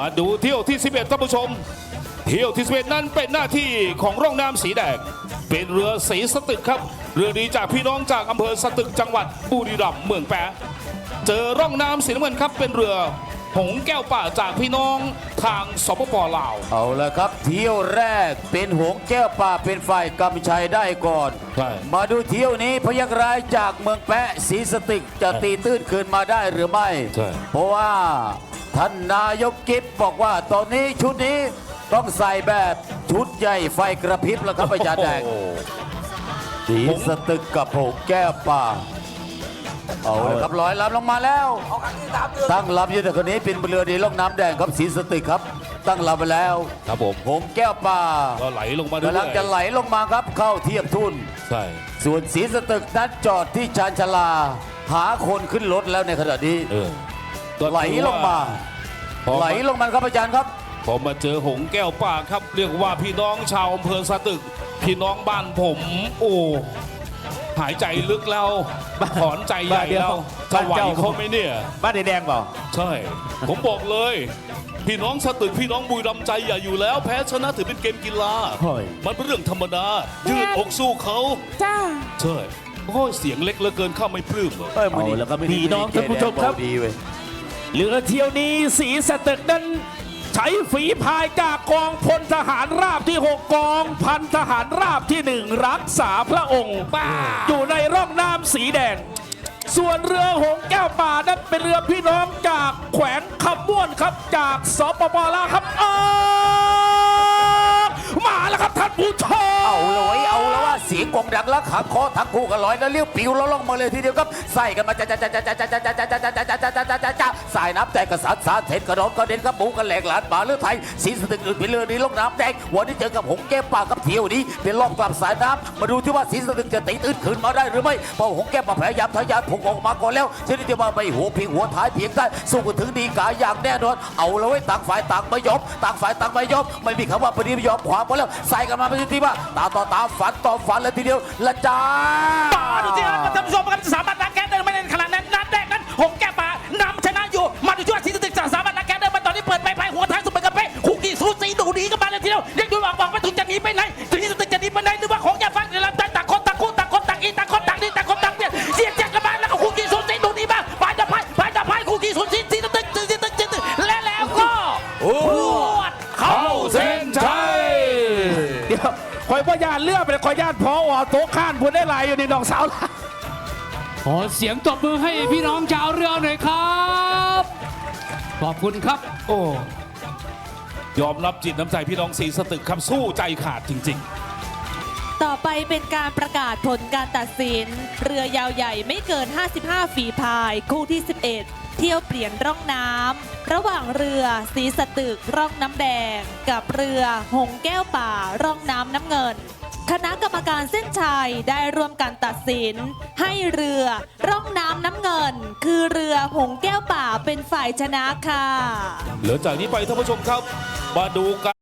มาดูเที่ยวที่ 11ท่านผู้ชม เที่ยวที่ 11 นั้นเป็นหน้าที่ของร่องน้ำสีแดง เป็นเรือสีสตึกครับ เรือดีจากพี่น้องจากอำเภอสตึกจังหวัดบุรีรัมย์เมืองแปะเจอร่องน้ำสีน้ำเงินครับเป็นเรือหงแก้วป่าจากพี่น้องทางสปปลาว เอาละครับเที่ยวแรกเป็นหงแก้วป่าเป็นฝ่ายกำชัยได้ก่อน ใช่ มาดูเที่ยวนี้พยักร้ายจากเมืองแปะศรีสติกจะตีตื้นคืนมาได้หรือไม่ ใช่ เพราะว่า ท่านนายกกิฟบอกว่าตอนนี้ชุดนี้ต้องใส่แบบชุดใหญ่ไฟกระพริบแล้วครับอาจารย์แดงโอ้โหศรีสตึกกับหงแก้วป่า เอาเลยครับลอยลำลงมาแล้วตั้งลำอยู่แต่คนนี้เป็นเรือดีล่องน้ำแดงครับศรีสตึกครับ ตั้งลำไปแล้วครับผมหงแก้วป่าก็ไหลลงมาเรื่อยๆกำลังจะไหลลงมาครับเข้าเทียบทุนใช่ส่วนศรีสตึกนั้นจอดที่ชานชาลา หาคนขึ้นรถแล้วในขณะนี้เออก็ไหลลงมา พอไหลลงมาครับอาจารย์ครับ พอมาเจอหงแก้วป่าครับ เรียกว่าพี่น้องชาวอำเภอสตึก พี่น้องบ้านผม โอ้หายใจลึกแล้วถอนใจใหญ่แล้วจะบ้านไหวเจ้า เขาไหมเนี่ย บ้านแดงเปล่า ใช่ ผมบอกเลย พี่น้องสตึกพี่น้องบุรีรัมย์ใจอย่าอยู่แล้ว แพ้ชนะถือเป็นเกมกีฬา เฮ้ย มันเป็นเรื่องธรรมดา ยืดอกสู้เขาจ้า ใช่โอ้ยเสียงเล็กเหลือเกินข้าไม่ปลื้มอะเอ้ยมือเอานี้แล้วก็มืพี่น้องท่านผู้ชมครับเดีเว้ย เรือเที่ยวนี้สีสตึกนั้น ใช้ฝีพายจากกองพลทหารราบที่ 6 กองพันทหารราบที่1รักษาพระองค์ป้าอยู่ในร่องน้ำสีแดง ส่วนเรือหงแก้วป่านั้นเป็นเรือพี่น้องจากแขวงคำม่วนครับจากสปปลาวครับเออมาแล้วครับท่านผู้ชมเอาเลยเอาแล้วว่าเสียงกองดั งแล้วขาคอทั้งคู่กันลอยแล้วเลี้ยวปิวแล้วล่องมาเลยทีเดียวครับใส่กันมาจ้าจ้าจ้าจ้าจ้าจ้าจ้าจ้าจ้าจ้าจ้าจ้าจ้าจ้าจ้าสายน้ำแตกกระสัดสาดเทนกระโดดกระเด็นกระปูกันแหลกหลานป่าเลือไทยสีสตึกอื่นเป็นเรือนี้ลงน้ำแดงวันนี้เจอกับหงแก้ป่ากับเที่ยวนี้เป็นรอบกลับสายน้ำมาดูที่ว่าสีสตึกจะตีตื้นคืนมาได้หรือไม่เพราหงแก้ป่าพยายามทะยานพุ่งออกมาก่อนแล้วชนิดที่ว่าไม่หัวเพียงหัวท้ายเพียงได้สู้กันถึงดีกาอย่างแน่นอนเอาเลยเว้ต่างฝ่ายต่างไม่ยอมต่างฝ่ายต่างไม่ยอมไม่มีคำว่าปฏิยอมขวางมาแล้วใส่กันมาเป็นที่ว่าตาต่อตาฝันต่อฝันเลยทีเดียวละจ้ามาดูสิครับท่านผู้ชมครับสามารถนักแก้เดินไม่เล่นขนาดนั้นนัดแรกนั้นหงแก้ป่านำชนะอยู่ มาดูช่วงสีตึกจากสามารถนักแก้เดินมาตอนนี้เปิดไปไปหัวท้ายสุดเป็นกระเป๊ะคุกกี้สูสีดูดีกันมาเลยทีเดียวยังดูบอกบอกว่าถึงจะหนีไปไหนถึงที่ตึกจะหนีไปไหนหรือว่าของแก้ฟังเดี๋ยวเราต่างคนต่างคู่ต่างคนต่างอีต่างคนต่างนี่ต่างคนต่างเนี่ยเสียงแจ้งกันมาแล้วก็คุกกี้สูสีดูดีมากไปจะพายไปจะพายคุกกี้สูสี คอยพ่อยานเลือกไปเลยคอยญาติพออโต๊ะข้านพูดได้หลายอยู่ในน้องสาวขอเสียงตบมือให้พี่น้องชาวเรือหน่อยครับ ขอบคุณครับ โอ้ยอมรับจิตน้ำใจพี่น้องสีสตึกครับสู้ใจขาดจริงต่อไปเป็นการประกาศผลการตัดสิน เรือยาวใหญ่ไม่เกิน 55 ฝีพาย คู่ที่ 11 เที่ยวเปลี่ยนร่องน้ำระหว่างเรือสีสตึกร่องน้ำแดง กับเรือหงแก้วป่าร่องน้ำน้ำเงิน คณะกรรมการเส้นชัยได้ร่วมกันตัดสิน ให้เรือร่องน้ำน้ำเงิน คือเรือหงแก้วป่าเป็นฝ่ายชนะค่ะ เหลือจากนี้ไปท่านผู้ชมครับ มาดูกัน